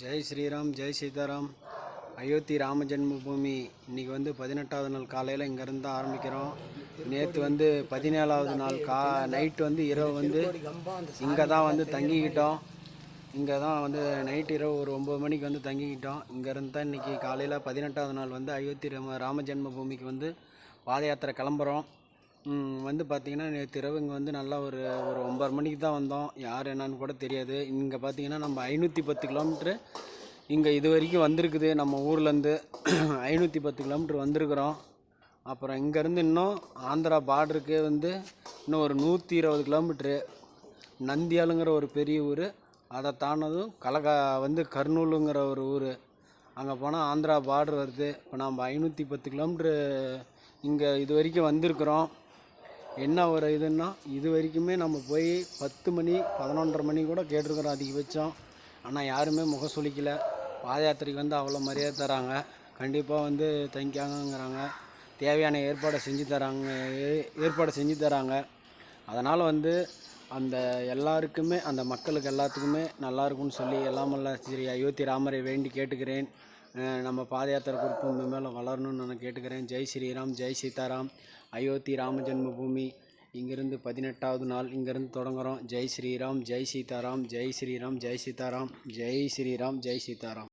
ஜெய் ஸ்ரீராம் ஜெய் சீதாராம். அயோத்தி ராம ஜென்மபூமி. இன்னைக்கு வந்து பதினெட்டாவது நாள் காலையில் இங்கேருந்து தான் ஆரம்பிக்கிறோம். நேற்று வந்து பதினேழாவது நாள் கா நைட்டு வந்து இரவு வந்து இங்கே தான் வந்து தங்கிக்கிட்டோம். இங்கே தான் வந்து நைட் இரவு ஒரு ஒம்பது மணிக்கு வந்து தங்கிக்கிட்டோம். இங்கேருந்து தான் இன்றைக்கி காலையில் பதினெட்டாவது நாள் வந்து அயோத்தி ராம ராம ஜென்மபூமிக்கு வந்து பாத யாத்திரை கிளம்புறோம். வந்து பார்த்திங்கன்னா நேற்று இரவு இங்கே வந்து நல்லா ஒரு ஒரு ஒம்பது மணிக்கு தான் வந்தோம். யார் என்னன்னு கூட தெரியாது. இங்கே பார்த்தீங்கன்னா நம்ம ஐநூற்றி பத்து கிலோமீட்ரு இங்கே இது வரைக்கும் வந்திருக்குது. நம்ம ஊர்லேருந்து ஐநூற்றி பத்து கிலோமீட்ரு வந்திருக்கிறோம். அப்புறம் இங்கேருந்து இன்னும் ஆந்திரா பார்டருக்கு வந்து இன்னும் ஒரு நூற்றி இருபது கிலோமீட்ரு நந்தியாலுங்கிற ஒரு பெரிய ஊர். அதை தாண்டதும் கலகா வந்து கர்னூலுங்கிற ஒரு ஊர். அங்கே போனால் ஆந்திரா பார்டர் வருது. இப்போ நம்ம ஐநூற்றி பத்து கிலோமீட்ரு இங்கே இது வரைக்கும் வந்திருக்கிறோம். என்ன ஒரு இதுன்னா இது வரைக்குமே நம்ம போய் பத்து மணி பதினொன்றரை மணி கூட கேட்டிருக்கிறோம் அதிகபட்சம். ஆனால் யாருமே முகம் சுளிக்கல. பாத யாத்திரைக்கு வந்து அவ்வளோ மரியாதை தராங்க. கண்டிப்பாக வந்து தங்கிக்காங்கங்கிறாங்க தேவையான ஏற்பாடை செஞ்சு தராங்க ஏ- ஏற்பாடு செஞ்சு தராங்க. அதனால் வந்து அந்த எல்லாருக்குமே அந்த மக்களுக்கு எல்லாத்துக்குமே நல்லா இருக்கும்னு சொல்லி எல்லாமல்ல வல்ல ஸ்ரீ அயோத்தி ராமரை வேண்டி கேட்டுக்கிறேன். நம்ம பாத யாத்திரை குறிப்பு மேலே வளரணும்னு நான் கேட்டுக்கிறேன். ஜெய் ஸ்ரீராம் ஜெய் சீதாராம் அயோத்தி ராம ஜென்மபூமி. இங்கிருந்து பதினெட்டாவது நாள் இங்கிருந்து தொடங்குகிறோம் ஜெய் ஸ்ரீராம் ஜெய் சீதாராம் ஜெய் ஸ்ரீராம் ஜெய் சீதாராம் ஜெய் ஸ்ரீராம் ஜெய் சீதாராம்.